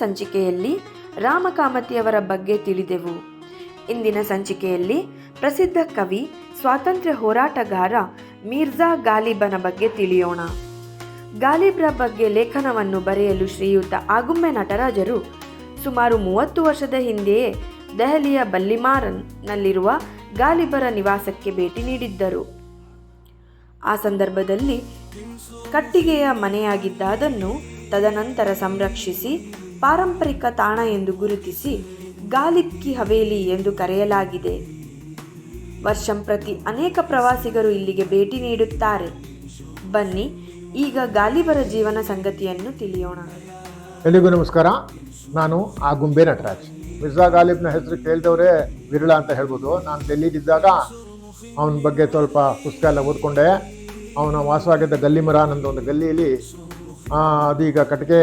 ಸಂಚಿಕೆಯಲ್ಲಿ ರಾಮಕಾಮತಿಯವರ ಬಗ್ಗೆ ತಿಳಿದೆವು. ಇಂದಿನ ಸಂಚಿಕೆಯಲ್ಲಿ ಪ್ರಸಿದ್ಧ ಕವಿ, ಸ್ವಾತಂತ್ರ್ಯ ಹೋರಾಟಗಾರ ಮೀರ್ಜಾ ಗಾಲಿಬನ ಬಗ್ಗೆ ತಿಳಿಯೋಣ. ಗಾಲಿಬ್ರ ಬಗ್ಗೆ ಲೇಖನವನ್ನು ಬರೆಯಲು ಶ್ರೀಯುತ ಆಗುಮ್ಮೆ ನಟರಾಜರು ಸುಮಾರು ಮೂವತ್ತು ವರ್ಷದ ಹಿಂದೆಯೇ ದೆಹಲಿಯ ಬಲ್ಲಿಮಾರನ್ನಲ್ಲಿರುವ ಗಾಲಿಬರ ನಿವಾಸಕ್ಕೆ ಭೇಟಿ ನೀಡಿದ್ದರು. ಆ ಸಂದರ್ಭದಲ್ಲಿ ಕಟ್ಟಿಗೆಯ ಮನೆಯಾಗಿದ್ದ ಅದನ್ನು ತದನಂತರ ಸಂರಕ್ಷಿಸಿ ಪಾರಂಪರಿಕ ತಾಣ ಎಂದು ಗುರುತಿಸಿ ಗಾಲಿಕ್ಕಿ ಹವೇಲಿ ಎಂದು ಕರೆಯಲಾಗಿದೆ. ವರ್ಷಂ ಪ್ರತಿ ಅನೇಕ ಪ್ರವಾಸಿಗರು ಇಲ್ಲಿಗೆ ಭೇಟಿ ನೀಡುತ್ತಾರೆ. ಬನ್ನಿ ಈಗ ಗಾಲಿಬರ ಜೀವನ ಸಂಗತಿಯನ್ನು ತಿಳಿಯೋಣ. ಎಲ್ಲಿಗೂ ನಮಸ್ಕಾರ. ನಾನು ಆಗುಂಬೆ ನಟರಾಜ್. ಮಿರ್ಜಾ ಗಾಲಿಬ್ನ ಹೆಸರು ಕೇಳಿದವರೇ ವಿರಳ ಅಂತ ಹೇಳ್ಬೋದು. ನಾನು ಡೆಲ್ಲಿಗಿದ್ದಾಗ ಅವನ ಬಗ್ಗೆ ಸ್ವಲ್ಪ ಪುಸ್ತಕ ಎಲ್ಲ ಓದ್ಕೊಂಡೆ. ಅವನ ವಾಸವಾಗಿದ್ದ ಗಲ್ಲಿ ಮರ ಅನ್ನೋದು ಒಂದು ಗಲ್ಲಿಯಲ್ಲಿ ಆ, ಅದೀಗ ಕಟ್ಟಿಗೆ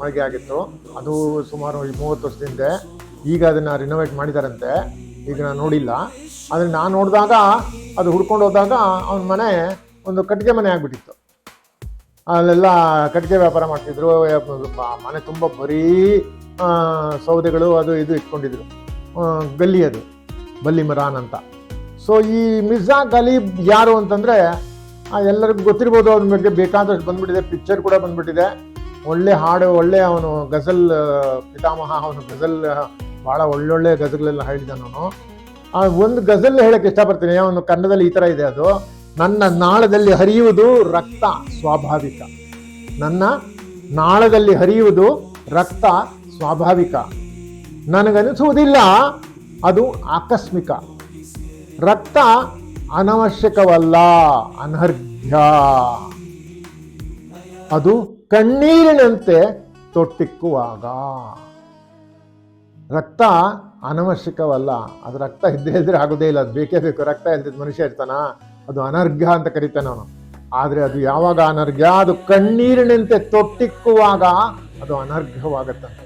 ಮಳಿಗೆ ಆಗಿತ್ತು. ಅದು ಸುಮಾರು ಮೂವತ್ತು ವರ್ಷದಿಂದ ಈಗ ಅದನ್ನು ರಿನೋವೇಟ್ ಮಾಡಿದಾರಂತೆ. ಈಗ ನಾನು ನೋಡಿಲ್ಲ. ಆದರೆ ನಾನು ನೋಡಿದಾಗ, ಅದು ಹುಡ್ಕೊಂಡು ಹೋದಾಗ ಅವನ ಮನೆ ಒಂದು ಕಟ್ಟಿಗೆ ಮನೆ ಆಗಿಬಿಟ್ಟಿತ್ತು. ಅಲ್ಲೆಲ್ಲ ಕಟ್ಟಿಗೆ ವ್ಯಾಪಾರ ಮಾಡ್ತಿದ್ರು. ಮನೆ ತುಂಬ ಬರೀ ಸೌದೆಗಳು ಅದು ಇದು ಇಟ್ಕೊಂಡಿದ್ರು. ಗಲ್ಲಿ ಅದು, ಬಲ್ಲಿ ಮರಾನ್ ಅಂತ. ಸೊ ಈ ಮಿರ್ಜಾ ಗಲೀಬ್ ಯಾರು ಅಂತಂದರೆ ಎಲ್ಲರಿಗೂ ಗೊತ್ತಿರ್ಬೋದು ಅವನ ಬಗ್ಗೆ. ಬೇಕಾದಷ್ಟು ಬಂದ್ಬಿಟ್ಟಿದೆ. ಪಿಕ್ಚರ್ ಕೂಡ ಬಂದ್ಬಿಟ್ಟಿದೆ. ಒಳ್ಳೆ ಹಾಡು, ಒಳ್ಳೆ ಅವನು ಗಜಲ್ ಪಿತಾಮಹ, ಅವನು ಗಜಲ್ ಭಾಳ ಒಳ್ಳೊಳ್ಳೆ ಗಜಲ್ಗಳೆಲ್ಲ ಹೇಳಿದ್ದಾನೆ ನಾನು ಆ, ಒಂದು ಗಜಲ್ ಹೇಳಕ್ಕೆ ಇಷ್ಟಪಡ್ತೀನಿ. ಅವನು ಕನ್ನಡದಲ್ಲಿ ಈ ಥರ ಇದೆ ಅದು. ನನ್ನ ನಾಳದಲ್ಲಿ ಹರಿಯುವುದು ರಕ್ತ ಸ್ವಾಭಾವಿಕ. ನನ್ನ ನಾಳದಲ್ಲಿ ಹರಿಯುವುದು ರಕ್ತ ಸ್ವಾಭಾವಿಕ. ನನಗನಿಸುವುದಿಲ್ಲ ಅದು ಆಕಸ್ಮಿಕ. ರಕ್ತ ಅನವಶ್ಯಕವಲ್ಲ, ಅನರ್ಘ್ಯ. ಅದು ಕಣ್ಣೀರಿನಂತೆ ತೊಟ್ಟಿಕ್ಕುವಾಗ. ರಕ್ತ ಅನವಶ್ಯಕವಲ್ಲ, ಅದು ರಕ್ತ ಇದ್ದೇ ಇದ್ರೆ ಆಗೋದೇ ಇಲ್ಲ, ಅದು ಬೇಕೇ ಬೇಕು. ರಕ್ತ ಇಲ್ದಿದ್ದ ಮನುಷ್ಯ ಇರ್ತಾನ, ಅದು ಅನರ್ಘ್ಯ ಅಂತ ಕರಿತಾನೆ ಅವನು. ಆದರೆ ಅದು ಯಾವಾಗ ಅನರ್ಘ್ಯ? ಅದು ಕಣ್ಣೀರಿನಂತೆ ತೊಟ್ಟಿಕ್ಕುವಾಗ, ಅದು ಅನರ್ಘ್ಯವಾಗತ್ತಂತೆ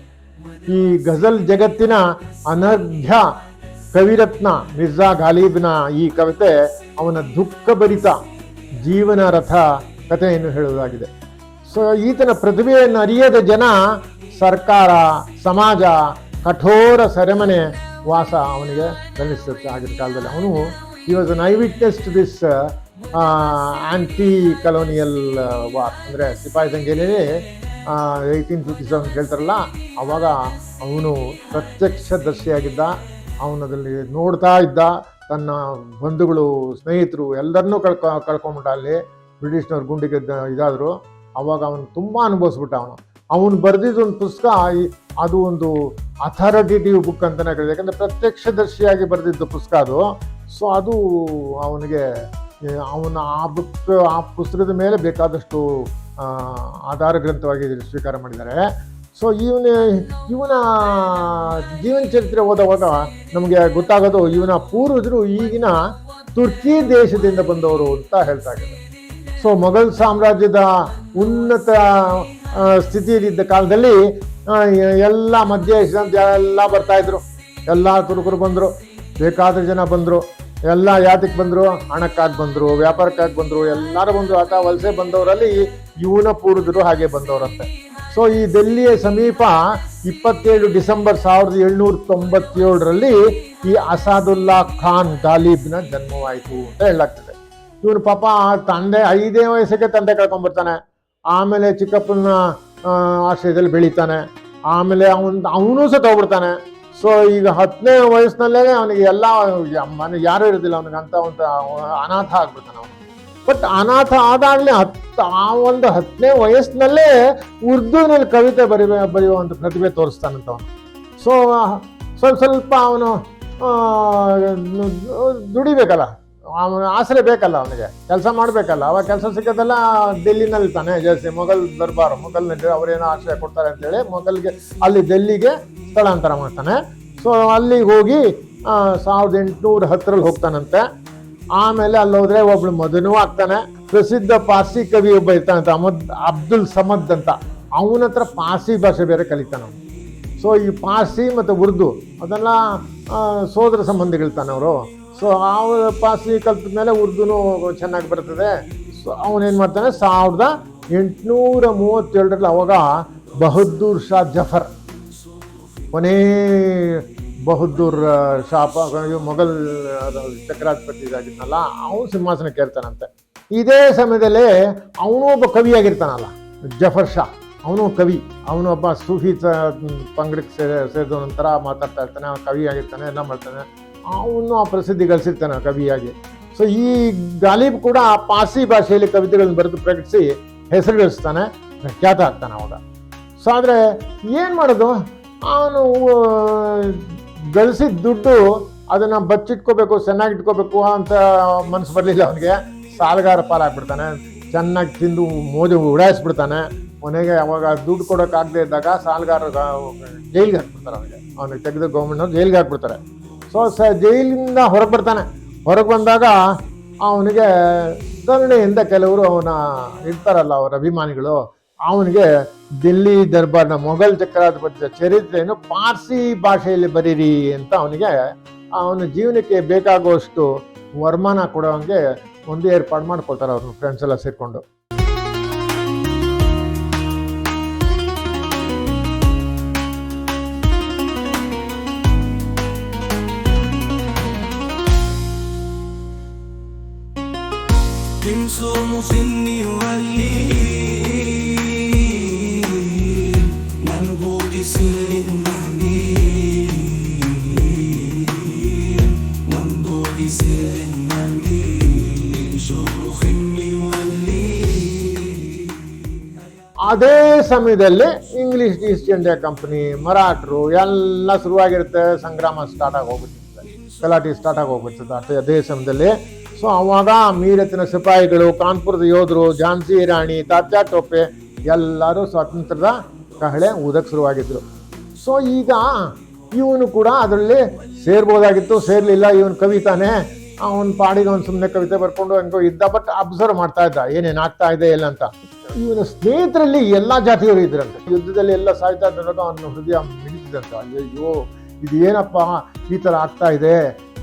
ಈ ಗಜಲ್ ಜಗತ್ತಿನ ಅನರ್ಘ್ಯ ಕವಿರತ್ನ, ಮಿರ್ಜಾ ಗಾಲಿಬ್ನ ಈ ಕವಿತೆ ಅವನ ದುಃಖಭರಿತ ಜೀವನ ರಥ ಕಥೆಯನ್ನು ಹೇಳುವುದಾಗಿದೆ. ಸೊ ಈತನ ಪ್ರತಿಭೆಯನ್ನು ಅರಿಯದ ಜನ ಸರ್ಕಾರ, ಸಮಾಜ, ಕಠೋರ ಸೆರೆಮನೆ ವಾಸ ಅವನಿಗೆ ಕಲಿಸುತ್ತೆ ಆಗಿನ ಕಾಲದಲ್ಲಿ. ಅವನು ಈ was an eyewitness to this anti colonial war ಅಂದರೆ ಸಿಪಾಯಿ ಸಂಖ್ಯೆಯಲ್ಲಿ ಏಯ್ಟೀನ್ ಫಿಫ್ಟಿ ಸೆವೆನ್ ಹೇಳ್ತಾರಲ್ಲ ಅವಾಗ ಅವನು ಪ್ರತ್ಯಕ್ಷದರ್ಶಿಯಾಗಿದ್ದ ಅವನದಲ್ಲಿ ನೋಡ್ತಾ ಇದ್ದ ತನ್ನ ಬಂಧುಗಳು, ಸ್ನೇಹಿತರು ಎಲ್ಲರನ್ನೂ ಕಳ್ಕೊ ಕಳ್ಕೊಂಬಿಟ್ಟ ಅಲ್ಲಿ ಬ್ರಿಟಿಷ್ನವ್ರ ಗುಂಡಿಗೆ ಇದಾದರು. ಅವಾಗ ಅವನು ತುಂಬ ಅನುಭವಿಸ್ಬಿಟ್ಟ ಅವನು. ಅವನು ಬರೆದಿದ್ದ ಒಂದು ಪುಸ್ತಕ ಅದು ಒಂದು ಅಥಾರಿಟೇಟಿವ್ ಬುಕ್ ಅಂತಲೇ ಹೇಳಿದೆ ಯಾಕಂದರೆ ಪ್ರತ್ಯಕ್ಷದರ್ಶಿಯಾಗಿ ಬರೆದಿದ್ದ ಪುಸ್ತಕ ಅದು. ಸೊ ಅದು ಅವನಿಗೆ ಅವನ ಆ ಬುಕ್, ಆ ಪುಸ್ತಕದ ಮೇಲೆ ಬೇಕಾದಷ್ಟು ಆಧಾರ ಗ್ರಂಥವಾಗಿ ಸ್ವೀಕಾರ ಮಾಡಿದ್ದಾರೆ. ಸೊ ಇವನ ಇವನ ಜೀವನ ಚರಿತ್ರೆ ಓದುವಾಗ ನಮಗೆ ಗೊತ್ತಾಗೋದು ಇವನ ಪೂರ್ವಜರು ಈಗಿನ ತುರ್ಕಿ ದೇಶದಿಂದ ಬಂದವರು ಅಂತ ಹೇಳ್ತಾ ಇದ್ದಾರೆ. ಸೊ ಮೊಘಲ್ ಸಾಮ್ರಾಜ್ಯದ ಉನ್ನತ ಸ್ಥಿತಿಯಲ್ಲಿದ್ದ ಕಾಲದಲ್ಲಿ ಎಲ್ಲ ಮಧ್ಯ ಏಷ್ಯಾದ ಎಲ್ಲ ಬರ್ತಾಯಿದ್ರು ಎಲ್ಲ ಕುರುಕರು ಬಂದರು, ಬೇಕಾದ ಜನ ಬಂದರು, ಎಲ್ಲ ಯಾತಕ್ಕೆ ಬಂದರು, ಹಣಕ್ಕಾಗಿ ಬಂದರು, ವ್ಯಾಪಾರಕ್ಕಾಗಿ ಬಂದರು, ಎಲ್ಲರೂ ಬಂದರು. ಆತ ವಲಸೆ ಬಂದವರಲ್ಲಿ ಇವನ ಪೂರ್ವಜರು ಹಾಗೆ ಬಂದವರಂತೆ. ಸೊ ಈ ದೆಲ್ಲಿಯ ಸಮೀಪ ಇಪ್ಪತ್ತೇಳು ಡಿಸೆಂಬರ್ ಸಾವಿರದ ಏಳ್ನೂರ ತೊಂಬತ್ತೇಳರಲ್ಲಿ ಈ ಅಸಾದುಲ್ಲಾ ಖಾನ್ ಗಾಲಿಬ್ನ ಜನ್ಮವಾಯಿತು ಅಂತ ಹೇಳಲಾಗ್ತದೆ. ಇವನು ಪಾಪ ತಂದೆ ಐದೇ ವಯಸ್ಸಿಗೆ ತಂದೆ ಕಳ್ಕೊಂಡ್ಬರ್ತಾನೆ ಆಮೇಲೆ ಚಿಕ್ಕಪ್ಪನ ಆಶ್ರಯದಲ್ಲಿ ಬೆಳಿತಾನೆ. ಆಮೇಲೆ ಅವನ್, ಅವನು ಸಹ ತಗೊಬಿಡ್ತಾನೆ. ಸೊ ಈಗ ಹತ್ತನೇ ವಯಸ್ಸಿನಲ್ಲೇ ಅವನಿಗೆ ಎಲ್ಲ, ಮನೆ ಯಾರು ಇರೋದಿಲ್ಲ. ಅವನಿಗೆ ಅಂತ ಒಂದು ಅನಾಥ ಆಗ್ಬಿಡ್ತಾನೆ ಅವನು. ಬಟ್ ಅನಾಥ ಆದಾಗಲೇ ಹತ್ತು ಆ ಒಂದು ಹತ್ತನೇ ವಯಸ್ಸಿನಲ್ಲೇ ಉರ್ದುನಲ್ಲಿ ಕವಿತೆ ಬರೆಯುವ ಬರೆಯುವಂಥ ಪ್ರತಿಭೆ ತೋರಿಸ್ತಾನಂತ ಅವನು. ಸೊ ಸ್ವಲ್ಪ ಸ್ವಲ್ಪ ಅವನು ದುಡಿಬೇಕಲ್ಲ. ಅವನ ಆಸರೆ ಬೇಕಲ್ಲ ಅವನಿಗೆ. ಕೆಲಸ ಮಾಡಬೇಕಲ್ಲ. ಅವಾಗ ಕೆಲಸ ಸಿಗೋದೆಲ್ಲ ಡೆಲ್ಲಿನಲ್ಲಿ ತಾನೆ ಜಾಸ್ತಿ ಮೊಘಲ್ ದರ್ಬಾರ್, ಮೊಘಲ್ನಲ್ಲಿ ಅವರೇನೋ ಆಶ್ರಯ ಕೊಡ್ತಾರೆ ಅಂತೇಳಿ ಮೊಘಲ್ಗೆ, ಅಲ್ಲಿ ಡೆಲ್ಲಿಗೆ ಸ್ಥಳಾಂತರ ಮಾಡ್ತಾನೆ. ಸೊ ಅಲ್ಲಿಗೆ ಹೋಗಿ ಸಾವಿರದ ಎಂಟುನೂರ ಹತ್ತರಲ್ಲಿ ಹೋಗ್ತಾನಂತೆ. ಆಮೇಲೆ ಅಲ್ಲಿ ಹೋದ್ರೆ ಒಬ್ಳು ಮದುವೆ ಆಗ್ತಾನೆ. ಪ್ರಸಿದ್ಧ ಪಾರ್ಸಿ ಕವಿ ಒಬ್ಬ ಇರ್ತಾನಂತ ಅಮದ್ ಅಬ್ದುಲ್ ಸಮದ್ ಅಂತ. ಅವನ ಹತ್ರ ಪಾರ್ಸಿ ಭಾಷೆ ಬೇರೆ ಕಲಿತಾನ. ಸೊ ಈ ಪಾರ್ಸಿ ಮತ್ತು ಉರ್ದು, ಅದೆಲ್ಲ ಸೋದರ ಸಂಬಂಧಿಗಳು ತಾನೆ ಅವರು. ಸೊ ಆ ಪಾರ್ಸಿ ಕಲ್ತದ ಮೇಲೆ ಉರ್ದುನೂ ಚೆನ್ನಾಗಿ ಬರ್ತದೆ. ಸೊ ಅವನೇನು ಮಾಡ್ತಾನೆ, ಸಾವಿರದ ಎಂಟುನೂರ ಮೂವತ್ತೇಳರಲ್ಲಿ ಅವಾಗ ಬಹದ್ದೂರ್ ಶಾ ಜಫರ್, ಕೊನೇ ಬಹದ್ದೂರ್ ಶಾಪ ಮೊಘಲ್ ಚಕ್ರಾಧಿಪತಿ ಇದಾಗಿದ್ನಲ್ಲ, ಅವನು ಸಿಂಹಾಸನ ಏರ್ತಾನಂತೆ. ಇದೇ ಸಮಯದಲ್ಲಿ ಅವನು ಒಬ್ಬ ಕವಿಯಾಗಿರ್ತಾನಲ್ಲ, ಜಫರ್ ಶಾ. ಅವನು ಕವಿ. ಅವನು ಒಬ್ಬ ಸೂಫಿ ಪಂಗಡಕ್ಕೆ ಸೇರಿ, ಸೇರಿದ ನಂತರ ಮಾತಾಡ್ತಾ ಇರ್ತಾನೆ, ಅವನು ಕವಿಯಾಗಿರ್ತಾನೆ, ಎಲ್ಲ ಮಾಡ್ತಾನೆ. ಅವನು ಆ ಪ್ರಸಿದ್ಧಿ ಗಳಿಸಿರ್ತಾನೆ ಕವಿಯಾಗಿ. ಸೊ ಈ ಗಾಲಿಬ್ ಕೂಡ ಆ ಪಾರ್ಸಿ ಭಾಷೆಯಲ್ಲಿ ಕವಿತೆಗಳನ್ನು ಬರೆದು ಪ್ರಕಟಿಸಿ ಹೆಸರು ಗಳಿಸ್ತಾನೆ ಖ್ಯಾತ ಆಗ್ತಾನೆ ಅವಾಗ. ಸೊ ಆದರೆ ಏನು ಮಾಡೋದು? ಅವನು ಗಳಿಸಿದ ದುಡ್ಡು ಅದನ್ನು ಬಚ್ಚಿಟ್ಕೋಬೇಕು, ಚೆನ್ನಾಗಿಟ್ಕೋಬೇಕು ಅಂತ ಮನಸ್ಸು ಬರಲಿಲ್ಲ ಅವನಿಗೆ. ಸಾಲಗಾರ ಪಾಲಾಗ್ಬಿಡ್ತಾನೆ. ಚೆನ್ನಾಗಿ ತಿಂದು ಮೋದಿ ಉಡಾಯಿಸ್ಬಿಡ್ತಾನೆ. ಕೊನೆಗೆ ಅವಾಗ ದುಡ್ಡು ಕೊಡೋಕ್ಕಾಗದೇ ಇದ್ದಾಗ ಸಾಲಗಾರ ಜೈಲಿಗೆ ಹಾಕ್ಬಿಡ್ತಾರೆ ಅವನಿಗೆ. ಅವನಿಗೆ ತೆಗೆದು ಗೌರ್ಮೆಂಟ್ನವ್ರು ಜೈಲಿಗೆ ಹಾಕ್ಬಿಡ್ತಾರೆ. ಸೊ ಸ, ಜೈಲಿಂದ ಹೊರಗೆ ಬರ್ತಾನೆ. ಹೊರಗೆ ಬಂದಾಗ ಅವನಿಗೆ ಕರುಣೆಯಿಂದ ಕೆಲವರು ಅವನ ಇರ್ತಾರಲ್ಲ ಅವರ ಅಭಿಮಾನಿಗಳು, ಅವನಿಗೆ ದಿಲ್ಲಿ ದರ್ಬಾರ್ನ ಮೊಘಲ್ ಚಕ್ರಾಧಿಪತಿಯ ಚರಿತ್ರೆಯನ್ನು ಪಾರ್ಸಿ ಭಾಷೆಯಲ್ಲಿ ಬರೀರಿ ಅಂತ ಅವನಿಗೆ, ಅವನ ಜೀವನಕ್ಕೆ ಬೇಕಾಗುವಷ್ಟು ವರಮಾನ ಕೊಡೋಂಗೆ ಒಂದು ಏರ್ಪಾಡು ಮಾಡ್ಕೊಳ್ತಾರೆ ಅವ್ರ ಫ್ರೆಂಡ್ಸ್ ಎಲ್ಲ ಸೇರ್ಕೊಂಡು تنسوا مسني ولي منبوط سن ಅದೇ ಸಮಯದಲ್ಲಿ ಇಂಗ್ಲಿಷ್ ಈಸ್ಟ್ ಇಂಡಿಯಾ ಕಂಪನಿ ಮರಾಠರು, ಎಲ್ಲ ಶುರುವಾಗಿರುತ್ತೆ, ಸಂಗ್ರಾಮ ಸ್ಟಾರ್ಟ್ ಆಗಿ ಹೋಗ್ಬಿಟ್ಟಿರುತ್ತೆ. ಗಲಾಟೆ ಸ್ಟಾರ್ಟ್ ಆಗಿ ಅದೇ ಅದೇ ಸಮಯದಲ್ಲಿ. ಸೊ ಅವಾಗ ಮೀರತ್ತಿನ ಸಿಪಾಯಿಗಳು, ಕಾನ್ಪುರದ ಯೋಧರು, ಝಾನ್ಸಿ ರಾಣಿ, ತಾತ್ಯಾ ಟೋಪೆ ಎಲ್ಲರೂ ಸ್ವಾತಂತ್ರ್ಯದ ಕಹಳೆ ಊದಕ್ಕೆ ಶುರುವಾಗಿದ್ರು. ಸೊ ಈಗ ಇವನು ಕೂಡ ಅದರಲ್ಲಿ ಸೇರ್ಬೋದಾಗಿತ್ತು, ಸೇರಲಿಲ್ಲ, ಇವನು ಕವಿತಾನೆ ಅವನ ಪಾಡಿಗೆ ಅವ್ನು ಸುಮ್ಮನೆ ಕವಿತೆ ಬರ್ಕೊಂಡು ಹಂಗೋ ಇದ್ದ ಬಟ್ ಅಬ್ಸರ್ವ್ ಮಾಡ್ತಾ ಇದ್ದ, ಏನೇನು ಆಗ್ತಾ ಇದೆ ಇಲ್ಲ ಅಂತ. ಇವನ ಸ್ನೇಹಿತರಲ್ಲಿ ಎಲ್ಲ ಜಾತಿಯವರು ಇದ್ರಂತೆ. ಯುದ್ಧದಲ್ಲಿ ಎಲ್ಲ ಸಾಯ್ತಾ ಇದ್ದಾಗ ಅವನ ಹೃದಯ ಮಿಡಿತಿದಂತೆ ಅಯ್ಯೋ ಇದು ಏನಪ್ಪ ಈ ಥರ ಆಗ್ತಾ ಇದೆ.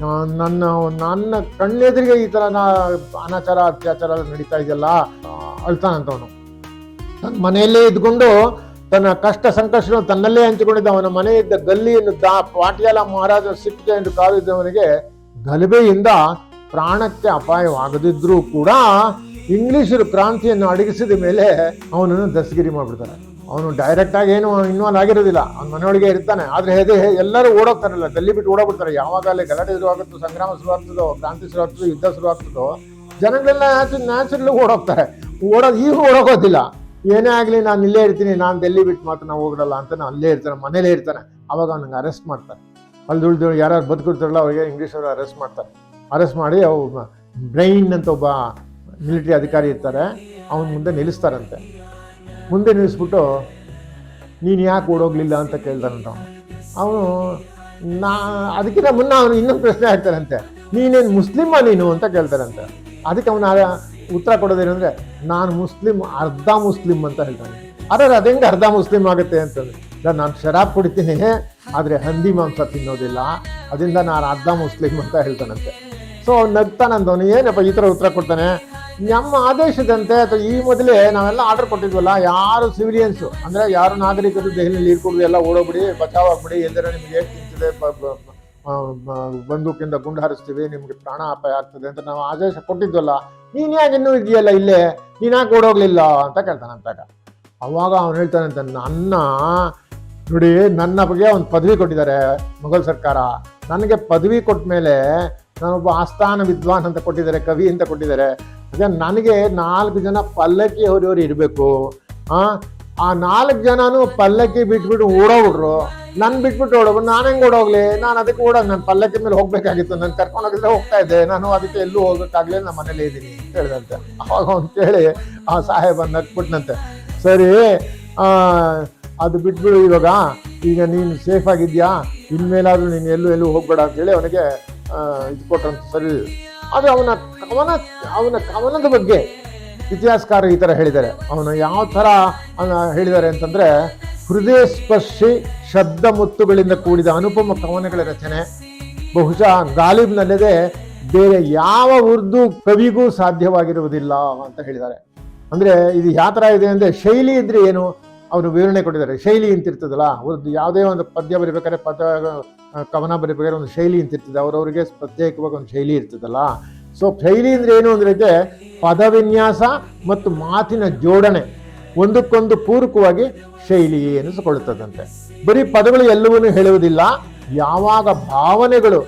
ನಾನ್- ನನ್ನ ನನ್ನ ಕಣ್ಣೆದುರಿಗೆ ಈ ಥರ ಅನಾಚಾರ, ಅತ್ಯಾಚಾರ ನಡೀತಾ ಇದೆಯಲ್ಲ ಅಳ್ತಾನಂತ ಅಳ್ತಾನಂತವನು ತನ್ನ ಮನೆಯಲ್ಲೇ ಇದ್ಕೊಂಡು ತನ್ನ ಕಷ್ಟ ಸಂಕಷ್ಟ ತನ್ನಲ್ಲೇ ಹಂಚಿಕೊಂಡಿದ್ದ ಅವನ ಮನೆ ಇದ್ದ ಗಲ್ಲಿಯನ್ನು ದಾ, ಪಾಟ್ಯಾಲ ಮಹಾರಾಜ ಸಿಕ್ಕಿದೆ ಎಂದು ಕಾದಿದ್ದವನಿಗೆ ಗಲಭೆಯಿಂದ ಪ್ರಾಣಕ್ಕೆ ಅಪಾಯವಾಗದಿದ್ರೂ ಕೂಡ ಇಂಗ್ಲಿಷರು ಕ್ರಾಂತಿಯನ್ನು ಅಡಗಿಸಿದ ಮೇಲೆ ಅವನನ್ನು ದಸ್ಗಿರಿ ಮಾಡಿಬಿಡ್ತಾರೆ. ಅವನು ಡೈರೆಕ್ಟ್ ಆಗಿ ಏನು ಇನ್ವಾಲ್ವ್ ಆಗಿರೋದಿಲ್ಲ. ಅವ್ನ ಮನೆಯೊಳಗೆ ಇರ್ತಾನೆ. ಆದರೆ ಹೇಗೆ ಎಲ್ಲರೂ ಓಡೋಗ್ತಾರಲ್ಲ, ಗಲ್ಲಿ ಬಿಟ್ಟು ಓಡೋಗ್ಬಿಡ್ತಾರೆ. ಯಾವಾಗ ಅಲ್ಲಿ ಗಲಾಟೆ ಶುರುವಾಗುತ್ತೋ ಸಂಗ್ರಾಮ ಶುರುವಾಗ್ತದೋ ಕ್ರಾಂತಿ ಶುರುವಾಗ್ತದೋ ಯುದ್ಧ ಶುರುವಾಗ್ತದೋ ಜನಗಳೆಲ್ಲ ನ್ಯಾಚುರಲ್ ಓಡೋಗ್ತಾರೆ. ಓಡೋದು ಈಗ ಓಡೋಗೋದಿಲ್ಲ. ಏನೇ ಆಗಲಿ ನಾನು ಇಲ್ಲೇ ಇರ್ತೀನಿ, ನಾನು ಡೆಲ್ಲಿ ಬಿಟ್ಟು ಮಾತ್ರ ನಾವು ಹೋಗಲ್ಲ ಅಂತ ನಾನು ಅಲ್ಲೇ ಇರ್ತಾನೆ, ಮನೇಲೇ ಇರ್ತಾನೆ. ಅವಾಗ ಅವನಿಗೆ ಅರೆಸ್ಟ್ ಮಾಡ್ತಾರೆ. ಅಲ್ಲಿ ಉಳಿದು ಯಾರ್ಯಾರು ಬದುಕಿರ್ತಾರಲ್ಲ ಅವರಿಗೆ ಇಂಗ್ಲೀಷವರು ಅರೆಸ್ಟ್ ಮಾಡ್ತಾರೆ. ಅರೆಸ್ಟ್ ಮಾಡಿ ಅವು ಬ್ರೈನ್ ಅಂತ ಒಬ್ಬ ಮಿಲಿಟರಿ ಅಧಿಕಾರಿ ಇರ್ತಾರೆ. ಅವನ ಮುಂದೆ ನಿಲ್ಲಿಸ್ತಾರಂತೆ. ಮುಂದೆ ನಿಲ್ಲಿಸ್ಬಿಟ್ಟು ನೀನು ಯಾಕೆ ಓಡೋಗ್ಲಿಲ್ಲ ಅಂತ ಕೇಳ್ತಾನಂತ ಅವನು. ಅವನು ನಾ ಅದಕ್ಕಿಂತ ಮುನ್ನ ಅವನು ಇನ್ನೊಂದು ಪ್ರಶ್ನೆ ಹಾಕ್ತಾರಂತೆ. ನೀನೇನು ಮುಸ್ಲಿಮ ನೀನು ಅಂತ ಕೇಳ್ತಾರಂತೆ. ಅದಕ್ಕೆ ಅವನು ಉತ್ತರ ಕೊಡೋದೇನೆಂದ್ರೆ, ನಾನು ಮುಸ್ಲಿಂ ಅರ್ಧ ಮುಸ್ಲಿಂ ಅಂತ ಹೇಳ್ತಾನೆ. ಅದು ಹೆಂಗೆ ಅರ್ಧ ಮುಸ್ಲಿಮ್ ಆಗುತ್ತೆ ಅಂತಂದ್ರೆ. ನಾನು ಶರಾಬ್ ಕುಡಿತೀನಿ, ಆದರೆ ಹಂದಿ ಮಾಂಸ ತಿನ್ನೋದಿಲ್ಲ. ಅದರಿಂದ ನಾನು ಅರ್ಧ ಮುಸ್ಲಿಂ ಅಂತ ಹೇಳ್ತಾನಂತೆ. ಸೊ ಅವ್ನು ನಗ್ತಾನಂತ ಏನಪ್ಪ ಈ ಥರ ಉತ್ತರ ಕೊಡ್ತಾನೆ? ನಮ್ಮ ಆದೇಶದಂತೆ, ಅಥವಾ ಈ ಮೊದಲೇ ನಾವೆಲ್ಲ ಆರ್ಡರ್ ಕೊಟ್ಟಿದ್ವಲ್ಲ, ಯಾರು ಸಿವಿಲಿಯನ್ಸು ಅಂದರೆ ಯಾರು ನಾಗರಿಕರು ದೆಹಲಿಯಲ್ಲಿ ಇರ್ಕೊಡ್ದು ಎಲ್ಲ ಓಡೋಗ್ಬಿಡಿ, ಬಚಾವ್ ಆಗ್ಬಿಡಿ ಎಂದರೆ ನಿಮ್ಗೆ ಹೇಗೆ ತಿಂತಿದೆ ಬಂದೂಕಿಂದ ಗುಂಡು ಹಾರಿಸ್ತೀವಿ, ನಿಮಗೆ ಪ್ರಾಣ ಅಪಾಯ ಆಗ್ತದೆ ಅಂತ ನಾವು ಆದೇಶ ಕೊಟ್ಟಿದ್ವಲ್ಲ, ನೀನು ಯಾಕೆ ಇನ್ನೂ ಇದೆಯಲ್ಲ ಇಲ್ಲೇ? ನೀನು ಯಾಕೆ ಓಡೋಗ್ಲಿಲ್ಲ? ಅಂತ ಕೇಳ್ತಾನಂತಾಗ ಅವಾಗ ಅವನು ಹೇಳ್ತಾನಂತ, ನನ್ನ ನೋಡಿ, ನನ್ನ ಬಗ್ಗೆ ಒಂದು ಪದವಿ ಕೊಟ್ಟಿದ್ದಾರೆ ಮೊಘಲ್ ಸರ್ಕಾರ. ನನಗೆ ಪದವಿ ಕೊಟ್ಟ ಮೇಲೆ ನಾನೊಬ್ಬ ಆಸ್ಥಾನ ವಿದ್ವಾನ್ ಅಂತ ಕೊಟ್ಟಿದ್ದಾರೆ, ಕವಿ ಅಂತ ಕೊಟ್ಟಿದ್ದಾರೆ. ಅದೇ ನನಗೆ ನಾಲ್ಕು ಜನ ಪಲ್ಲಕ್ಕಿ ಅವರಿವರು ಇರಬೇಕು. ಆ ಆ ನಾಲ್ಕು ಜನನು ಪಲ್ಲಕ್ಕಿ ಬಿಟ್ಬಿಟ್ಟು ಓಡೋಗ್ಬಿಟ್ರು. ನನ್ ಬಿಟ್ಬಿಟ್ಟು ಓಡೋಗ್ರು ನಾನು ಹೆಂಗ್ ಓಡೋಗ್ಲಿ? ನಾನು ಅದಕ್ಕೆ ಓಡೋಗ್, ನಾನು ಪಲ್ಲಕ್ಕಿ ಮೇಲೆ ಹೋಗ್ಬೇಕಾಗಿತ್ತು. ನಾನು ಕರ್ಕೊಂಡು ಹೋಗಿದ್ರೆ ಹೋಗ್ತಾ ಇದ್ದೆ. ನಾನು ಅದಕ್ಕೆ ಎಲ್ಲೂ ಹೋಗೋಕ್ಕಾಗ್ಲಿ ನಮ್ಮ ಮನೇಲಿ ಇದ್ದೀನಿ ಅಂತ ಹೇಳಿದಂತೆ. ಅವಾಗ ಅವ್ನು ಕೇಳಿ, ಆ ಸಾಹೇಬ ನಟ್ಬಿಟ್ನಂತೆ ಸರಿ ಅದು ಬಿಟ್ಬಿಡು ಇವಾಗ. ಈಗ ನೀನು ಸೇಫ್ ಆಗಿದ್ಯಾ? ಇನ್ಮೇಲಾದ್ರೂ ನೀನು ಎಲ್ಲೂ ಎಲ್ಲೂ ಹೋಗ್ಬೇಡ ಅಂತೇಳಿ ಅವನಿಗೆ ಇದು ಕೊಟ್ಟಂತ ಸರಿ. ಆದರೆ ಅವನ ಕವನ, ಅವನ ಕವನದ ಬಗ್ಗೆ ಇತಿಹಾಸಕಾರ ಈ ಥರ ಹೇಳಿದ್ದಾರೆ. ಅವನು ಯಾವ ಥರ ಹೇಳಿದ್ದಾರೆ ಅಂತಂದರೆ, ಹೃದಯ ಸ್ಪರ್ಶಿ ಶಬ್ದ ಮುತ್ತುಗಳಿಂದ ಕೂಡಿದ ಅನುಪಮ ಕವನಗಳ ರಚನೆ. ಬಹುಶಃ ಗಾಲಿಬ್ನಲ್ಲದೆ ಬೇರೆ ಯಾವ ಉರ್ದು ಕವಿಗೂ ಸಾಧ್ಯವಾಗಿರುವುದಿಲ್ಲ ಅಂತ ಹೇಳಿದ್ದಾರೆ. ಅಂದ್ರೆ ಇದು ಯಾವ ಥರ ಇದೆ ಅಂದ್ರೆ, ಶೈಲಿ ಇದ್ರೆ ಏನು? ಅವರು ವಿವರಣೆ ಕೊಟ್ಟಿದ್ದಾರೆ. ಶೈಲಿ ಅಂತ ಇರ್ತದಲ್ಲ ಒಂದು ಯಾವುದೇ ಒಂದು ಪದ್ಯ ಬರಿಬೇಕಾದ್ರೆ ಪದ ಕವನ ಬರಿಬೇಕಾದ್ರೆ ಒಂದು ಶೈಲಿ ಅಂತಿರ್ತದೆ ಅವ್ರವ್ರಿಗೆ ಪ್ರತ್ಯೇಕವಾಗಿ ಒಂದು ಶೈಲಿ ಇರ್ತದಲ್ಲ. ಸೊ ಶೈಲಿ ಅಂದರೆ ಏನು ಅಂದ್ರೆ ಪದವಿನ್ಯಾಸ ಮತ್ತು ಮಾತಿನ ಜೋಡಣೆ, ಒಂದಕ್ಕೊಂದು ಪೂರಕವಾಗಿ ಶೈಲಿ ಎನಿಸಿಕೊಳ್ಳುತ್ತದಂತೆ. ಬರೀ ಪದಗಳು ಎಲ್ಲವನ್ನೂ ಹೇಳುವುದಿಲ್ಲ, ಯಾವಾಗ ಭಾವನೆಗಳು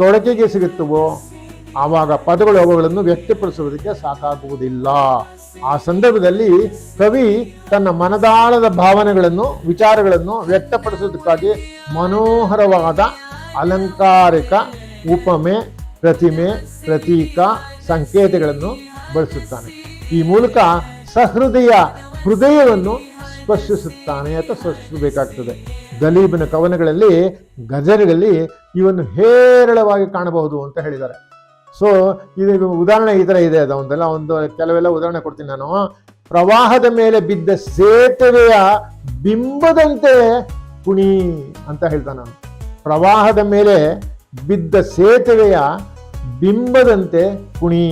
ತೊಡಕೆಗೆ ಸಿಗುತ್ತವೋ, ಆವಾಗ ಪದಗಳು ಅವುಗಳನ್ನು ವ್ಯಕ್ತಪಡಿಸುವುದಕ್ಕೆ ಸಾಕಾಗುವುದಿಲ್ಲ. ಆ ಸಂದರ್ಭದಲ್ಲಿ ಕವಿ ತನ್ನ ಮನದಾಳದ ಭಾವನೆಗಳನ್ನು, ವಿಚಾರಗಳನ್ನು ವ್ಯಕ್ತಪಡಿಸುವುದಕ್ಕಾಗಿ ಮನೋಹರವಾದ ಅಲಂಕಾರಿಕ ಉಪಮೆ, ಪ್ರತಿಮೆ, ಪ್ರತೀಕ ಸಂಕೇತಗಳನ್ನು ಬಳಸುತ್ತಾನೆ. ಈ ಮೂಲಕ ಸಹೃದಯ ಹೃದಯವನ್ನು ಸ್ಪರ್ಶಿಸುತ್ತಾನೆ ಅಥವಾ ಸ್ಪರ್ಶಿಸಬೇಕಾಗ್ತದೆ. ಗಲೀಬನ ಕವನಗಳಲ್ಲಿ, ಗಜರಗಳಲ್ಲಿ ಇವನ್ನು ಹೇರಳವಾಗಿ ಕಾಣಬಹುದು ಅಂತ ಹೇಳಿದ್ದಾರೆ. ಸೊ ಇದು ಉದಾಹರಣೆ ಈ ಥರ ಇದೆ, ಅದೊಂದೆಲ್ಲ ಒಂದು ಕೆಲವೆಲ್ಲ ಉದಾಹರಣೆ ಕೊಡ್ತೀನಿ ನಾನು. ಪ್ರವಾಹದ ಮೇಲೆ ಬಿದ್ದ ಸೇತುವೆಯ ಬಿಂಬದಂತೆ ಕುಣಿ ಅಂತ ಹೇಳ್ತಾನೆ ನಾನು. ಪ್ರವಾಹದ ಮೇಲೆ ಬಿದ್ದ ಸೇತುವೆಯ ಬಿಂಬದಂತೆ ಕುಣಿ.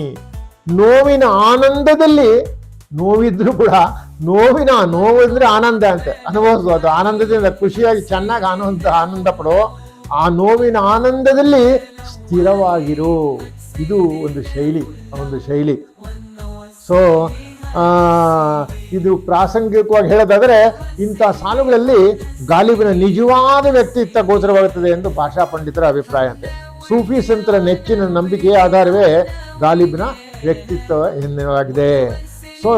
ನೋವಿನ ಆನಂದದಲ್ಲಿ ನೋವಿದ್ರು ಕೂಡ, ನೋವಿನ ನೋವು ಅಂದ್ರೆ ಆನಂದ ಅಂತ. ಅನುಭವಿಸು, ಅದು ಆನಂದದಿಂದ ಖುಷಿಯಾಗಿ ಚೆನ್ನಾಗಿ ಆನಂದ ಆನಂದ ಪಡೋ ಆ ನೋವಿನ ಆನಂದದಲ್ಲಿ ಸ್ಥಿರವಾಗಿರು. ಇದು ಒಂದು ಶೈಲಿ ಒಂದು ಶೈಲಿ. ಸೊ ಇದು ಪ್ರಾಸಂಗಿಕವಾಗಿ ಹೇಳೋದಾದರೆ ಇಂಥ ಸಾಲುಗಳಲ್ಲಿ ಗಾಲಿಬಿನ ನಿಜವಾದ ವ್ಯಕ್ತಿತ್ವ ಗೋಚರವಾಗುತ್ತದೆ ಎಂದು ಭಾಷಾ ಪಂಡಿತರ ಅಭಿಪ್ರಾಯ ಅಂತೆ. ಸೂಫಿ ಸಂತರ ನೆಚ್ಚಿನ ನಂಬಿಕೆಯ ಆಧಾರವೇ ಗಾಲಿಬಿನ ವ್ಯಕ್ತಿತ್ವ ಎನ್ನಲಾಗಿದೆ. ಸೊ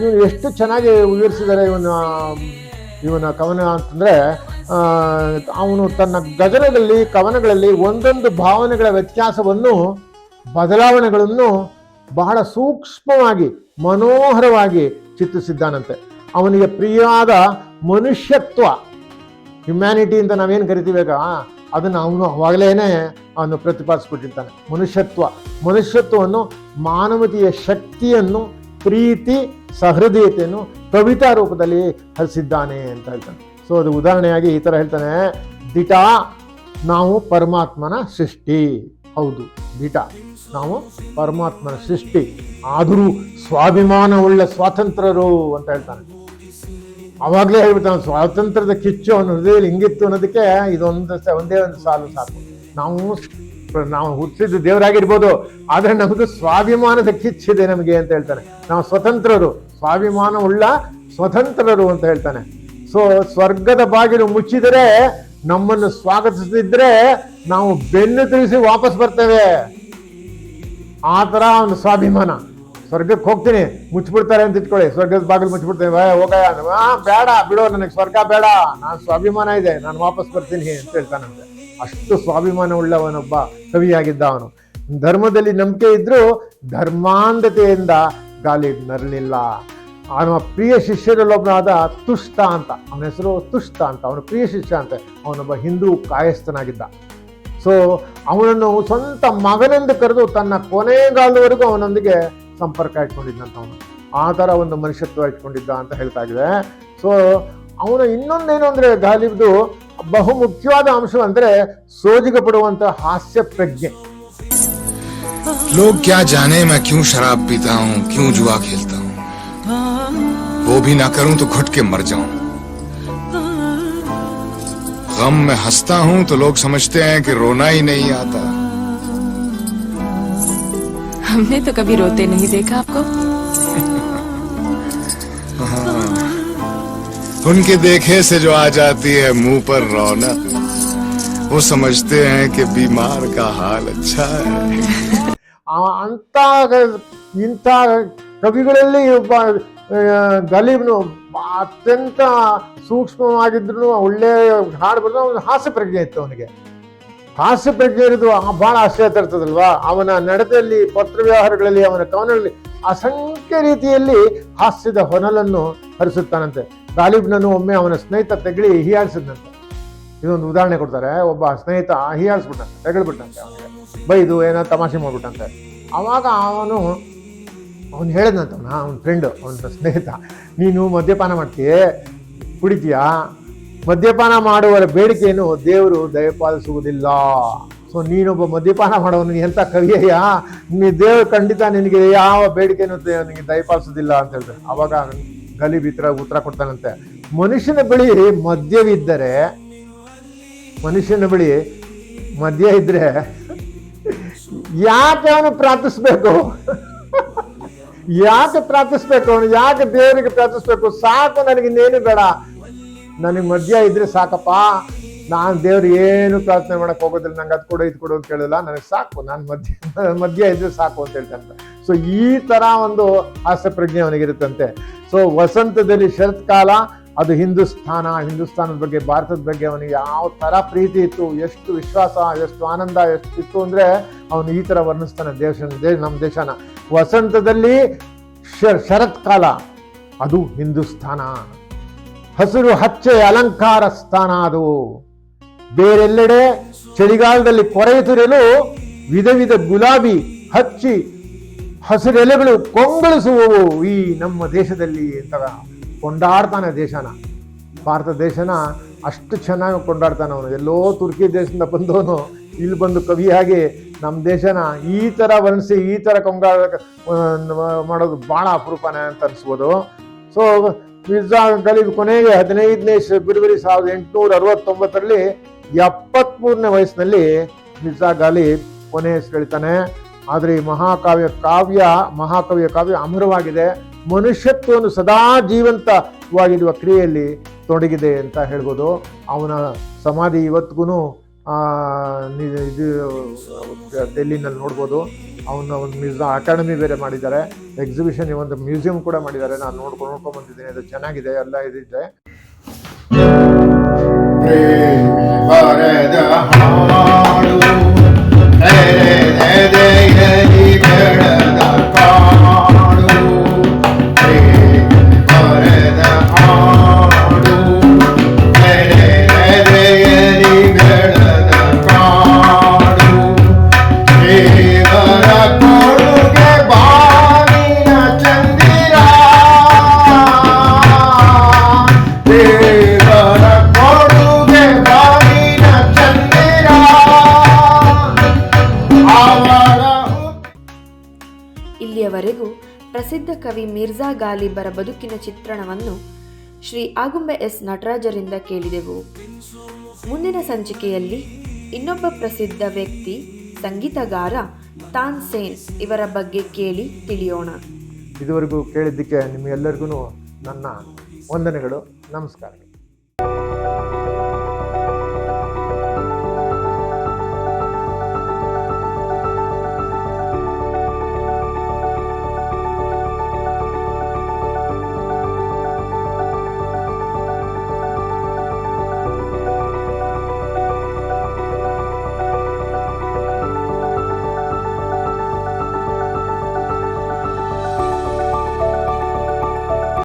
ಇವನು ಎಷ್ಟು ಚೆನ್ನಾಗಿ ವಿವರಿಸಿದ್ದಾರೆ ಇವನ ಇವನ ಕವನ ಅಂತಂದರೆ ಅವನು ತನ್ನ ಗಜನದಲ್ಲಿ, ಕವನಗಳಲ್ಲಿ ಒಂದೊಂದು ಭಾವನೆಗಳ ವ್ಯತ್ಯಾಸವನ್ನು ಬದಲಾವಣೆಗಳನ್ನು ಬಹಳ ಸೂಕ್ಷ್ಮವಾಗಿ, ಮನೋಹರವಾಗಿ ಚಿತ್ರಿಸಿದ್ದಾನಂತೆ. ಅವನಿಗೆ ಪ್ರಿಯಾದ ಮನುಷ್ಯತ್ವ. ಹ್ಯುಮ್ಯಾನಿಟಿ ಅಂತ ನಾವೇನು ಕರಿತೀವಾಗ ಅದನ್ನು ಅವನು ಅವಾಗಲೇನೆ ಅವನು ಪ್ರತಿಪಾದಿಸ್ಬಿಟ್ಟಿರ್ತಾನೆ. ಮನುಷ್ಯತ್ವ. ಮನುಷ್ಯತ್ವವನ್ನು ಮಾನವತೆಯ ಶಕ್ತಿಯನ್ನು, ಪ್ರೀತಿ, ಸಹೃದಯತೆಯನ್ನು ಕವಿತಾ ರೂಪದಲ್ಲಿ ಹರಿಸಿದ್ದಾನೆ ಅಂತ ಹೇಳ್ತಾನೆ. ಸೊ ಅದು ಉದಾಹರಣೆಯಾಗಿ ಈ ಥರ ಹೇಳ್ತಾನೆ, ದಿಟ, ನಾವು ಪರಮಾತ್ಮನ ಸೃಷ್ಟಿ. ಹೌದು ದಿಟ ನಾವು ಪರಮಾತ್ಮನ ಸೃಷ್ಟಿ, ಆದರೂ ಸ್ವಾಭಿಮಾನವುಳ್ಳ ಸ್ವಾತಂತ್ರ್ಯರು ಅಂತ ಹೇಳ್ತಾನೆ. ಅವಾಗಲೇ ಹೇಳ್ಬಿಟ್ಟು ಸ್ವಾತಂತ್ರ್ಯದ ಕಿಚ್ಚು ಅವನ ಹೃದಯದಲ್ಲಿ ಹಿಂಗಿತ್ತು ಅನ್ನೋದಕ್ಕೆ ಇದೊಂದು ಒಂದೇ ಒಂದು ಸಾಲು ಸಾಕು. ನಾವು ನಾವು ಹುಟ್ಟಿದ್ದು ದೇವರಾಗಿರ್ಬೋದು, ಆದರೆ ನಮಗೆ ಸ್ವಾಭಿಮಾನದ ಕಿಚ್ಚಿದೆ ನಮಗೆ ಅಂತ ಹೇಳ್ತಾನೆ. ನಾವು ಸ್ವತಂತ್ರರು, ಸ್ವಾಭಿಮಾನವುಳ್ಳ ಸ್ವತಂತ್ರರು ಅಂತ ಹೇಳ್ತಾನೆ. ಸೊ ಸ್ವರ್ಗದ ಬಾಗಿಲು ಮುಚ್ಚಿದರೆ ನಮ್ಮನ್ನು ಸ್ವಾಗತಿಸದಿದ್ರೆ ನಾವು ಬೆನ್ನು ತಿಳಿಸಿ ವಾಪಸ್ ಬರ್ತೇವೆ. ಆ ಥರ ಒಂದು ಸ್ವಾಭಿಮಾನ. ಸ್ವರ್ಗಕ್ಕೆ ಹೋಗ್ತೀನಿ ಮುಚ್ಚಿಬಿಡ್ತಾರೆ ಅಂತ ಇಟ್ಕೊಳ್ಳಿ. ಸ್ವರ್ಗದ ಬಾಗಿಲು ಮುಚ್ಚಿಬಿಡ್ತೇವೆ "ಏ, ಹೋಗಯ್ಯ. ಬೇಡ ಬಿಡೋ ನನಗೆ ಸ್ವರ್ಗ ಬೇಡ. ನಾನು ಸ್ವಾಭಿಮಾನ ಇದೆ ನಾನು ವಾಪಸ್ ಬರ್ತೀನಿ ಅಂತ ಹೇಳ್ತಾನಂತೆ ಅಷ್ಟು ಸ್ವಾಭಿಮಾನ ಉಳ್ಳವನೊಬ್ಬ ಕವಿಯಾಗಿದ್ದ ಅವನು. ಧರ್ಮದಲ್ಲಿ ನಂಬಿಕೆ ಇದ್ರೂ ಧರ್ಮಾಂಧತೆಯಿಂದ ಗಾಲಿ ಅವನ ಪ್ರಿಯ ಶಿಷ್ಯರಲ್ಲೊಬ್ಬನಾದ ತುಷ್ಟ ಅಂತ. ಅವನ ಹೆಸರು ತುಷ್ಟ ಅಂತ. ಅವನ ಪ್ರಿಯ ಶಿಷ್ಯ ಅಂತ. ಅವನೊಬ್ಬ ಹಿಂದೂ ಕಾಯಸ್ಥನಾಗಿದ್ದ. ಸೊ ಅವನನ್ನು ಸ್ವಂತ ಮಗನೆಂದು ಕರೆದು ತನ್ನ ಕೊನೆಗಾಲದವರೆಗೂ ಅವನೊಂದಿಗೆ ಸಂಪರ್ಕ ಇಟ್ಕೊಂಡಿದ್ದಂತ ಅವನು ಆ ಥರ ಒಂದು ಮನುಷ್ಯತ್ವ ಇಟ್ಕೊಂಡಿದ್ದ ಅಂತ ಹೇಳ್ತಾ ಇದೆ ಸೊ ಅವನ ಇನ್ನೊಂದೇನು ಅಂದರೆ ಗಾಲಿಬ್ದು ಬಹು ಮುಖ್ಯವಾದ ಅಂಶ ಅಂದರೆ ಸೋಜಿಗೆ ಪಡುವಂಥ ಹಾಸ್ಯ ಪ್ರಜ್ಞೆ. ಲೋಗ್ ಜಾನೆ ಮೈ ಕ್ಯೂ ಶರಾಬ್ ಪೀತಾ ಕ್ಯೂ ಜುವಾ ಖೇಲ್ತಾ वो भी ना करूं तो घुट के मर जाऊं गम में हंसता हूं तो लोग समझते हैं कि रोना ही नहीं आता हमने तो कभी रोते नहीं देखा आपको उनके देखे से जो आ जाती है मुंह पर रौनक वो समझते हैं कि बीमार का हाल अच्छा है ಆ- ಅಂತ ಗ- ಇಂಥ ಕವಿಗಳಲ್ಲಿ ಒಬ್ಬ ಆ, ಗಲೀಬ್ನು ಅತ್ಯಂತ ಸೂಕ್ಷ್ಮವಾಗಿದ್ರು ಒಳ್ಳೆ ಹಾಡು ಬರೆದು ಅವನು ಹಾಸ್ಯ ಪ್ರಜ್ಞೆ ಇತ್ತು ಅವನಿಗೆ. ಹಾಸ್ಯ ಪ್ರಜ್ಞೆ ಇರೋದು ಬಹಳ ಆಶ್ಚರ್ಯ ತರ್ತದಲ್ವಾ? ಅವನ ನಡತೆಯಲ್ಲಿ ಪತ್ರ ವ್ಯವಹಾರಗಳಲ್ಲಿ ಅವನ ಕವನಗಳಲ್ಲಿ ಅಸಂಖ್ಯ ರೀತಿಯಲ್ಲಿ ಹಾಸ್ಯದ ಹೊನಲನ್ನು ಹರಿಸುತ್ತಾನಂತೆ. ಗಾಲಿಬ್ನನ್ನು ಒಮ್ಮೆ ಅವನ ಸ್ನೇಹಿತ ತೆಗಳಿ ಹೀಯಾಳಿಸಿದಂತೆ ಇದೊಂದು ಉದಾಹರಣೆ ಕೊಡ್ತಾರೆ. ಒಬ್ಬ ಸ್ನೇಹಿತ ಹೀಯಾಳಿಸ್ಬಿಟ್ಟಂತೆ ತೆಗಳ್ಬಿಟ್ಟಂತೆ ಅವನಿಗೆ. ಬೈದು ಏನೋ ತಮಾಷೆ ಮಾಡ್ಬಿಟ್ಟಂತೆ ಅವಾಗ ಅವನು ಅವನು ಹೇಳಿದಂತ ಅವನ ಫ್ರೆಂಡು ಅವನ ಸ್ನೇಹಿತ. ನೀನು ಮದ್ಯಪಾನ ಮಾಡ್ತೀಯ? ಕುಡಿತೀಯಾ? ಮದ್ಯಪಾನ ಮಾಡುವವರ ಬೇಡಿಕೆಯನ್ನು ದೇವರು ದಯಪಾಲಿಸುವುದಿಲ್ಲ. ಸೊ ನೀನೊಬ್ಬ ಮದ್ಯಪಾನ ಮಾಡೋನು ಎಂಥ ಕವಿಯಯ್ಯ? ನೀ ದೇವರು ಖಂಡಿತ ನಿನಗೆ ಯಾವ ಬೇಡಿಕೆಯನ್ನು ನಿನಗೆ ದಯಪಾಲಿಸೋದಿಲ್ಲ ಅಂತ ಹೇಳ್ತಾರೆ ಅವಾಗ ಗಲಿ ಈ ಥರ ಉತ್ತರ ಕೊಡ್ತಾನಂತೆ. ಮನುಷ್ಯನ ಬಳಿ ಮದ್ಯವಿದ್ದರೆ, ಮನುಷ್ಯನ ಬಳಿ ಮದ್ಯ ಇದ್ದರೆ ಯಾಕೆ ಅವನು ಪ್ರಾರ್ಥಿಸ್ಬೇಕು? ಯಾಕೆ ಪ್ರಾರ್ಥಿಸ್ಬೇಕು? ಅವನು ಯಾಕೆ ದೇವರಿಗೆ ಪ್ರಾರ್ಥಿಸ್ಬೇಕು? ಸಾಕು, ನನಗೆ ಇನ್ನೇನು ಬೇಡ. ನನಗೆ ಮದ್ಯ ಇದ್ರೆ ಸಾಕಪ್ಪ. ನಾನು ದೇವ್ರಿಗೆ ಏನು ಪ್ರಾರ್ಥನೆ ಮಾಡಕ್ ಹೋಗೋದಿಲ್ಲ. ನಂಗೆ ಅದು ಕೊಡು, ಇದು ಕೊಡು ಅಂತ ಕೇಳಿಲ್ಲ ನನಗೆ ಸಾಕು, ನಾನು ಮಧ್ಯ ಮಧ್ಯ ಇದ್ರೆ ಸಾಕು ಅಂತ ಹೇಳ್ತಂತ ಸೊ ಈ ತರ ಒಂದು ಹಾಸ್ಯ ಪ್ರಜ್ಞೆ ಅವನಿಗಿರುತ್ತಂತೆ. ಸೊ ವಸಂತದಲ್ಲಿ ಶರತ್ಕಾಲ ಅದು ಹಿಂದೂಸ್ಥಾನ, ಹಿಂದೂಸ್ಥಾನದ ಬಗ್ಗೆ, ಭಾರತದ ಬಗ್ಗೆ ಅವನಿಗೆ ಯಾವ ಥರ ಪ್ರೀತಿ ಇತ್ತು, ಎಷ್ಟು ವಿಶ್ವಾಸ, ಎಷ್ಟು ಆನಂದ, ಎಷ್ಟು ಇತ್ತು ಅಂದರೆ ಅವನು ಈ ಥರ ವರ್ಣಿಸ್ತಾನೆ ದೇಶ ನಮ್ಮ ದೇಶನ. ವಸಂತದಲ್ಲಿ ಶರತ್ಕಾಲ ಅದು ಹಿಂದೂಸ್ಥಾನ. ಹಸಿರು ಹಚ್ಚೆ ಅಲಂಕಾರ ಸ್ಥಾನ ಅದು. ಬೇರೆಲ್ಲೆಡೆ ಚಳಿಗಾಲದಲ್ಲಿ ಕೊರೆಯುತ್ತಿರಲು ವಿಧ ವಿಧ ಗುಲಾಬಿ ಹಚ್ಚಿ ಹಸಿರೆಲೆಗಳು ಕೊಂಗಳಿಸುವವು ಈ ನಮ್ಮ ದೇಶದಲ್ಲಿ ಅಂತ. ಕೊಂಡಾಡ್ತಾನೆ ದೇಶನ. ಭಾರತ ದೇಶನ ಅಷ್ಟು ಚೆನ್ನಾಗಿ ಕೊಂಡಾಡ್ತಾನೆ ಅವನು. ಎಲ್ಲೋ ತುರ್ಕಿ ದೇಶದಿಂದ ಬಂದವನು, ಇಲ್ಲಿ ಬಂದು ಕವಿಯಾಗಿ ನಮ್ಮ ದೇಶನ ಈ ಥರ ವರ್ಣಿಸಿ ಈ ಥರ ಕೊಂಡಾಡ ಮಾಡೋದು ಭಾಳ ಅಪರೂಪನೇ ಅಂತ ಅನಿಸ್ಬೋದು. ಸೊ ಮಿರ್ಜಾ ಗಲೀಬ್ ಕೊನೆಗೆ ಹದಿನೈದನೇ ಫೆಬ್ರವರಿ ಸಾವಿರದ ಎಂಟುನೂರ ಅರವತ್ತೊಂಬತ್ತರಲ್ಲಿ ಎಪ್ಪತ್ತ್ಮೂರನೇ ವಯಸ್ಸಿನಲ್ಲಿ ಮಿರ್ಜಾ ಗಾಲಿಬ್ ಕೊನೆ ಹೇಳ್ತಾನೆ ಆದರೆ ಈ ಮಹಾಕಾವ್ಯ ಕಾವ್ಯ, ಮಹಾಕವಿಯ ಕಾವ್ಯ ಅಮರವಾಗಿದೆ. ಮನುಷ್ಯತ್ವವನ್ನು ಸದಾ ಜೀವಂತವಾಗಿರುವ ಕ್ರಿಯೆಯಲ್ಲಿ ತೊಡಗಿದೆ ಅಂತ ಹೇಳ್ಬೋದು. ಅವನ ಸಮಾಧಿ ಇವತ್ತಿಗೂ ಇದು, ಡೆಲ್ಲಿನಲ್ಲಿ ನೋಡ್ಬೋದು. ಅವನ ಒಂದು ಮ್ಯೂಸಿಯಂ, ಅಕಾಡೆಮಿ ಬೇರೆ ಮಾಡಿದ್ದಾರೆ. ಎಕ್ಸಿಬಿಷನ್ ಒಂದು ಮ್ಯೂಸಿಯಂ ಕೂಡ ಮಾಡಿದ್ದಾರೆ. ನಾನು ನೋಡ್ಕೊಂಡು ನೋಡ್ಕೊಂಡು ಬಂದಿದ್ದೀನಿ. ಅದು ಚೆನ್ನಾಗಿದೆ, ಎಲ್ಲ ಇದಿದೆ ಬರೆದ ಗಾಲಿಬರ ಬದುಕಿನ ಚಿತ್ರಣವನ್ನು ಶ್ರೀ ಆಗುಂಬೆ ಎಸ್ ನಟರಾಜರಿಂದ ಕೇಳಿದೆವು. ಮುಂದಿನ ಸಂಚಿಕೆಯಲ್ಲಿ ಇನ್ನೊಬ್ಬ ಪ್ರಸಿದ್ಧ ವ್ಯಕ್ತಿ, ಸಂಗೀತಗಾರ ತಾನ್ ಸೇನ್ ಇವರ ಬಗ್ಗೆ ಕೇಳಿ ತಿಳಿಯೋಣ. ಇದುವರೆಗೂ ಕೇಳಿದ್ದಕ್ಕೆ ನಿಮಗೆಲ್ಲರಿಗೂ ನನ್ನ ವಂದನೆಗಳು. ನಮಸ್ಕಾರ.